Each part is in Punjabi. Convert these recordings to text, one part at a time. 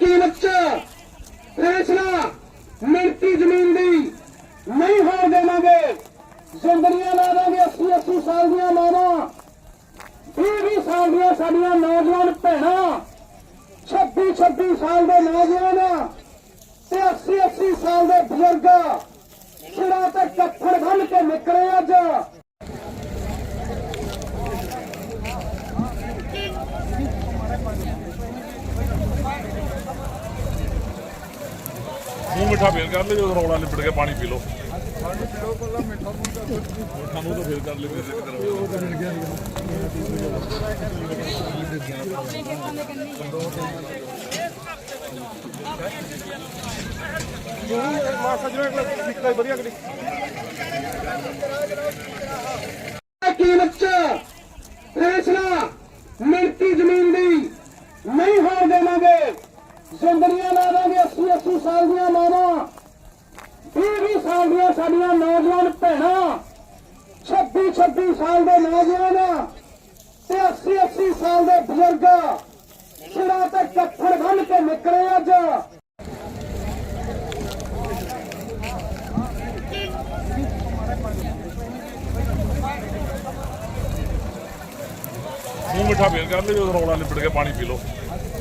ਕੀਮਤ ਚ ਫੈਸਲਾ ਮਿਲਕੀ ਜ਼ਮੀਨ ਦੀ ਨਹੀਂ ਹੋਣ ਦੇਵਾਂਗੇ। ਜ਼ਿੰਦਗੀਆਂ ਲਾ ਦਾਂਗੇ 80 80 ਸਾਲ ਦੀਆਂ ਮਾਵਾਂ। 20 20 ਸਾਲ ਦੀਆਂ ਸਾਡੀਆਂ ਨੌਜਵਾਨ ਭੈਣਾਂ। 26 26 ਸਾਲ ਦੇ ਨੌਜਵਾਨ ਤੇ 80 80 ਸਾਲ ਦੇ ਬਜ਼ੁਰਗ ਸਿਰਾਂ ਤੇ ਕੱਫੜ ਬੰਨ ਕੇ ਨਿਕਲੇ ਅੱਜ ਮੂੰਹ ਮਿੱਠਾ ਫੇਰ ਕਰ ਲਈ ਜਦੋਂ ਰੌਲਾ ਨਿਬੜ ਕੇ ਪਾਣੀ ਪੀ ਲਓ। ਮਿੱਠਾ ਮੂੰਹ ਤਾਂ ਫੇਰ ਕਰ ਲਈ ਮੇਰੇ ਕਿਤੇ ਕੀਮਤ ਚ ਫੈਸਲਾ ਮਿਲਕੀ ਜ਼ਮੀਨ ਦੀ ਨਹੀਂ ਹੋਣ ਦੇਵਾਂਗੇ ਜ਼ਿੰਦਗੀਆਂ ਲਾ ਦਾਂਗੇ 80 80 ਸਾਲ ਦੀਆਂ ਮਾਵਾਂ 20 20 ਸਾਲ ਦੀਆਂ ਸਾਡੀਆਂ ਨੌਜਵਾਨ ਭੈਣਾਂ 26 26 ਸਾਲ ਦੇ ਨੌਜਵਾਨ ਤੇ 80 80 ਸਾਲ ਦੇ ਬਜ਼ੁਰਗ ਸਿਰਾਂ ਤੇ ਕੱਫੜ ਬੰਨ ਕੇ ਨਿਕਲੇ ਅੱਜ। ਮੂੰਹ ਮਿੱਠਾ ਫੇਰ ਕਰ ਲਈ ਰੌਲਾ ਨਿਬੜ ਕੇ ਪਾਣੀ ਪੀ ਲਓ।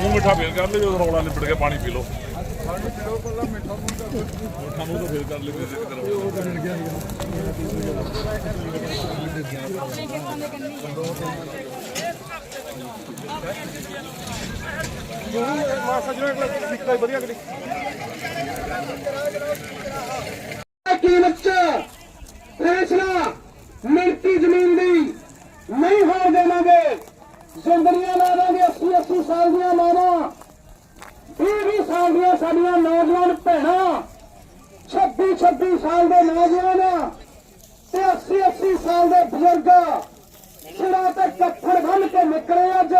ਮੂੰਹ ਮਿੱਠਾ ਫੇਲ ਕਰ ਲਈ ਜਦੋਂ ਰੌਲਾ ਨਿਬੜ ਕੇ ਪਾਣੀ ਪੀ ਲਓ। ਮਿੱਠਾ ਮੂੰਹ ਤਾਂ ਫੇਰ ਕਰ ਲਈ ਮੇਰੇ ਕਿਤੇ ਕੀਮਤ ਚ ਫੈਸਲਾ ਮਿਲਕੀ ਜ਼ਮੀਨ ਦੀ ਨਹੀਂ ਹੋਣ ਦੇਵਾਂਗੇ ਜ਼ਿੰਦਗੀਆਂ ਲਾ ਦਾਂਗੇ 80 80 ਸਾਲ ਦੀਆਂ ਮਾਵਾਂ 20 20 ਸਾਲ ਦੀਆਂ ਸਾਡੀਆਂ ਨੌਜਵਾਨ ਭੈਣਾਂ 26 26 ਸਾਲ ਦੇ ਨੌਜਵਾਨ ਤੇ 80 80 ਸਾਲ ਦੇ ਬਜ਼ੁਰਗ ਸਿਰਾਂ ਤੇ ਕੱਫੜ ਬੰਨ ਕੇ ਨਿਕਲੇ ਅੱਜ।